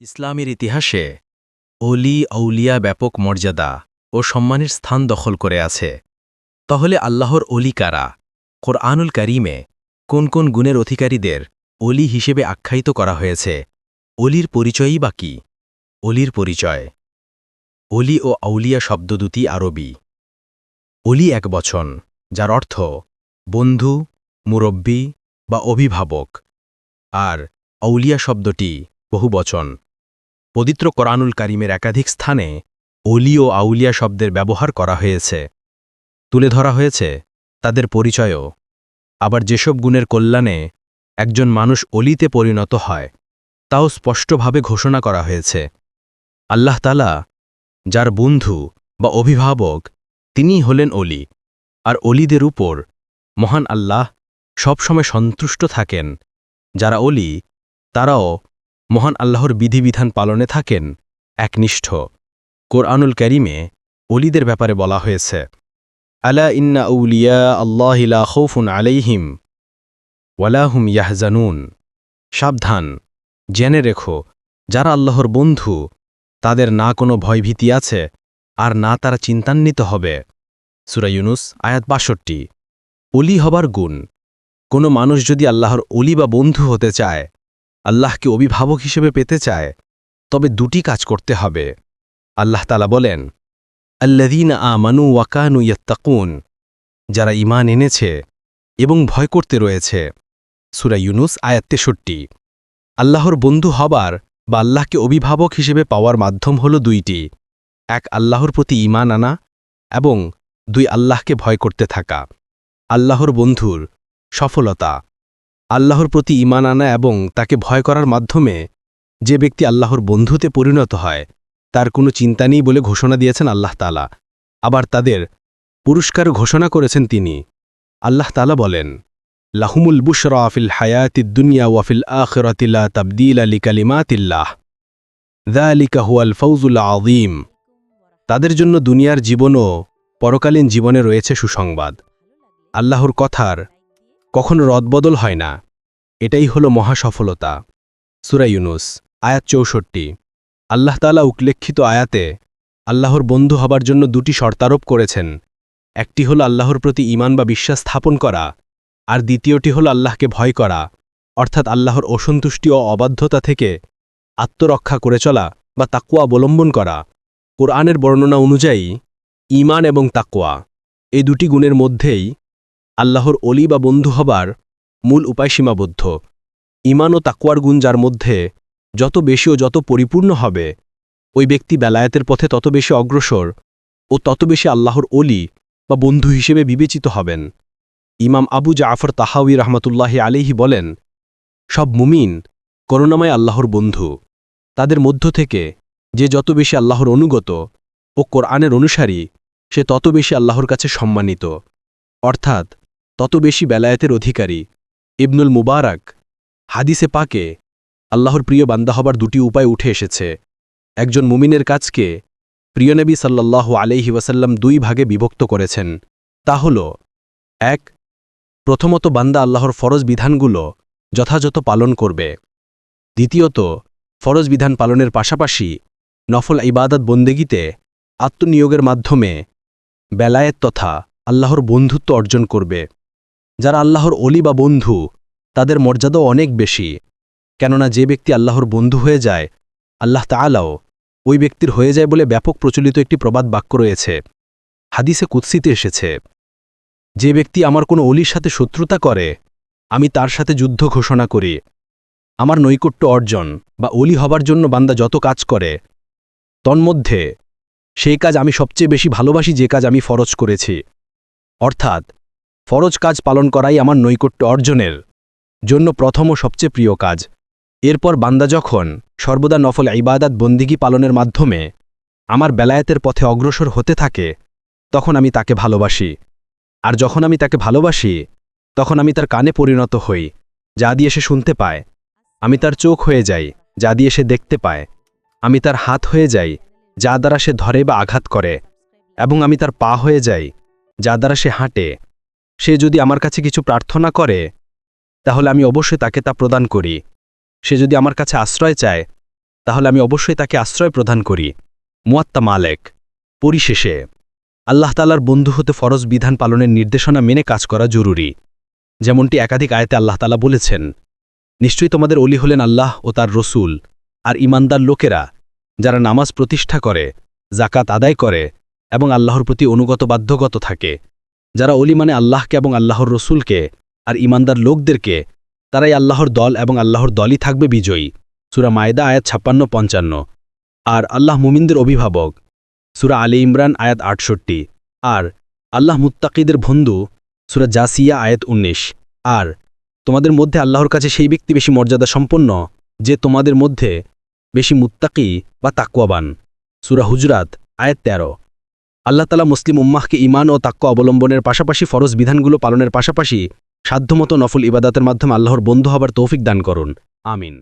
ইসলামের ইতিহাসে অলি আউলিয়া ব্যাপক মর্যাদা ও সম্মানের স্থান দখল করে আছে। তাহলে আল্লাহর অলি কারা? কোরআনুল করিমে কোন কোন গুণের অধিকারীদের অলি হিসেবে আখ্যায়িত করা হয়েছে? অলির পরিচয়ই বা কি? অলির পরিচয়। অলি ও আউলিয়া শব্দ দুটি আরবি। অলি এক বচন, যার অর্থ বন্ধু, মুরব্বী বা অভিভাবক। আর আউলিয়া শব্দটি বহুবচন। পবিত্র কোরআনুল কারিমের একাধিক স্থানে অলি ও আউলিয়া শব্দের ব্যবহার করা হয়েছে। তুলে ধরা হয়েছে তাদের পরিচয়ও। আবার যেসব গুণের কল্যাণে একজন মানুষ অলিতে পরিণত হয়, তাও স্পষ্টভাবে ঘোষণা করা হয়েছে। আল্লাহ তালা যার বন্ধু বা অভিভাবক, তিনিই হলেন অলি আর অলিদের উপর মহান আল্লাহ সবসময় সন্তুষ্ট থাকেন। যারা অলি তারাও মহান আল্লাহর বিধিবিধান পালনে থাকেন, একনিষ্ঠ। কোরআনুল করিমে অলিদের ব্যাপারে বলা হয়েছে, আলা ইন্না উলিয়া আল্লাহিলা খৌফুন আলাইহিম ওয়ালাহুম ইয়াহজানুন। সাবধান, জেনে রেখো, যারা আল্লাহর বন্ধু, তাদের না কোনো ভয়ভীতি আছে, আর না তারা চিন্তান্বিত হবে। সুরা ইউনুস, আয়াত বাষট্টি। অলি হবার গুণ, কোনো মানুষ যদি আল্লাহর অলি বা বন্ধু হতে চায় আল্লাহকে অভিভাবক হিসেবে পেতে চায়, তবে দুটি কাজ করতে হবে। আল্লাহ তালা বলেন আল্লাদিন আ মানু ওয়াকানু ইয়াত্তাকুন যারা ইমান এনেছে এবং ভয় করতে রয়েছে। সুরা ইউনুস, আয়াত আল্লাহর বন্ধু হবার বা আল্লাহকে অভিভাবক হিসেবে পাওয়ার মাধ্যম হল দুইটি। এক, আল্লাহর প্রতি ইমান আনা এবং দুই, আল্লাহকে ভয় করতে থাকা। আল্লাহর বন্ধুর সফলতা। আল্লাহর প্রতি ইমান আনা এবং তাকে ভয় করার মাধ্যমে যে ব্যক্তি আল্লাহর বন্ধুতে পরিণত হয়, তার কোনো চিন্তা নেই বলে ঘোষণা দিয়েছেন আল্লাহ তালা আবার তাদের পুরস্কার ঘোষণা করেছেন তিনি। আল্লাহ তালা বলেন, লাহুমুল বুশরা ফিল হায়াতিদ দুনিয়া ওয়াফিল আখরাতিল্লা তাবদিল আলী কালিমাতিল্লাহ দ্যালিকা হুয়াল ফৌজুল আযীম। তাদের জন্য দুনিয়ার জীবনও পরকালীন জীবনে রয়েছে সুসংবাদ। আল্লাহর কথার কখনো রদবদল হয় না। এটাই হল মহাসফলতা। সুরা ইউনুস, আয়াত চৌষট্টি। আল্লাহ তালা উল্লেখিত আয়াতে আল্লাহর বন্ধু হবার জন্য দুটি শর্তারোপ করেছেন। একটি হল আল্লাহর প্রতি ইমান বা বিশ্বাস স্থাপন করা, আর দ্বিতীয়টি হল আল্লাহকে ভয় করা, অর্থাৎ আল্লাহর অসন্তুষ্টি ও অবাধ্যতা থেকে আত্মরক্ষা করে চলা বা তাকুয়া অবলম্বন করা। কোরআনের বর্ণনা অনুযায়ী ইমান এবং তাকুয়া এই দুটি গুণের মধ্যেই আল্লাহর অলি বা বন্ধু হবার মূল উপায় সীমাবদ্ধ। ইমান ও তাকুয়ার গুণ যার মধ্যে যত বেশি ও যত পরিপূর্ণ হবে, ওই ব্যক্তি বেলায়েতের পথে তত বেশি অগ্রসর ও তত বেশি আল্লাহর অলি বা বন্ধু হিসেবে বিবেচিত হবেন। ইমাম আবু জাফর তাহাউই রহমতুল্লাহ আলিহি বলেন, সব মুমিন করুণাময় আল্লাহর বন্ধু। তাদের মধ্য থেকে যে যত বেশি আল্লাহর অনুগত ও কোরআনের অনুসারী, সে তত বেশি আল্লাহর কাছে সম্মানিত। অর্থাৎ তত বেশি বেলায়েতের অধিকারী ইবনুল মুবারক হাদিসে পাকে আল্লাহর প্রিয় বান্দা হবার দুটি উপায় উঠে এসেছে। একজন মুমিনের কাজকে প্রিয়নবী সাল্লাহ আলাইহি ওয়াসাল্লাম দুই ভাগে বিভক্ত করেছেন। তা হল, এক, প্রথমত বান্দা আল্লাহর ফরজ বিধানগুলো যথাযথ পালন করবে। দ্বিতীয়ত, ফরজ বিধান পালনের পাশাপাশি নফল ইবাদত বন্দেগিতে আত্মনিয়োগের মাধ্যমে বেলায়েত তথা আল্লাহর বন্ধুত্ব অর্জন করবে। যারা আল্লাহর অলি বা বন্ধু, তাদের মর্যাদাও অনেক বেশি। কেননা যে ব্যক্তি আল্লাহর বন্ধু হয়ে যায়, আল্লাহ তালাও ওই ব্যক্তির হয়ে যায় বলে ব্যাপক প্রচলিত একটি প্রবাদ বাক্য রয়েছে। হাদিসে কুৎসিতে এসেছে, যে ব্যক্তি আমার কোনো অলির সাথে শত্রুতা করে, আমি তার সাথে যুদ্ধ ঘোষণা করি। আমার নৈকট্য অর্জন বা অলি হবার জন্য বান্দা যত কাজ করে, তন্মধ্যে সেই কাজ আমি সবচেয়ে বেশি ভালোবাসি যে কাজ আমি ফরজ করেছি। অর্থাৎ ফরজ কাজ পালন করাই আমার নৈকট্য অর্জনের জন্য প্রথম ও সবচেয়ে প্রিয় কাজ। এরপর বান্দা যখন সর্বদা নফল ইবাদাত বন্দিগি পালনের মাধ্যমে আমার বেলায়েতের পথে অগ্রসর হতে থাকে, তখন আমি তাকে ভালোবাসি। আর যখন আমি তাকে ভালোবাসি, তখন আমি তার কানে পরিণত হই, যা দিয়ে সে শুনতে পায়। আমি তার চোখ হয়ে যাই, যা দিয়ে সে দেখতে পায়। আমি তার হাত হয়ে যাই, যা দ্বারা সে ধরে বা আঘাত করে। এবং আমি তার পা হয়ে যাই, যা দ্বারা সে হাঁটে। সে যদি আমার কাছে কিছু প্রার্থনা করে, তাহলে আমি অবশ্যই তাকে তা প্রদান করি। সে যদি আমার কাছে আশ্রয় চায়, তাহলে আমি অবশ্যই তাকে আশ্রয় প্রদান করি। মুয়াত্তা মালেক। পরিশেষে, আল্লাহ তালার বন্ধু হতে ফরজ বিধান পালনের নির্দেশনা মেনে কাজ করা জরুরি। যেমনটি একাধিক আয়তে আল্লাহ তালা বলেছেন, নিশ্চয়ই তোমাদের অলি হলেন আল্লাহ ও তার রসুল, আর ইমানদার লোকেরা, যারা নামাজ প্রতিষ্ঠা করে জাকাত আদায় করে, এবং আল্লাহর প্রতি অনুগত বাধ্যগত থাকে। যারা অলি মানে আল্লাহকে এবং আল্লাহর রসুলকে, আর ইমানদার লোকদেরকে, তারাই আল্লাহর দল এবং আল্লাহর দলই থাকবে বিজয়ী। সুরা মায়দা, আয়াত ছাপ্পান্ন, পঞ্চান্ন। আর আল্লাহ মুমিনদের অভিভাবক, সুরা আলী ইমরান, আয়াত আটষট্টি। আর আল্লাহ মুত্তাকিদের বন্ধু, সুরা জাসিয়া, আয়াত উনিশ। আর তোমাদের মধ্যে আল্লাহর কাছে সেই ব্যক্তি বেশি মর্যাদা সম্পন্ন, যে তোমাদের মধ্যে বেশি মুত্তাকি বা তাকুয়াবান সুরা হুজরাত, আয়াত তেরো। আল্লাহ তালা মুসলিম উম্মাহকে ইমান ও তাক্য অবলম্বনের পাশাপাশি ফরজ বিধানগুলো পালনের পাশাপাশি সাধ্যমতো নফল ইবাদাতের মাধ্যমে আল্লাহর বন্ধু হবার তৌফিক দান করুন। আমিন।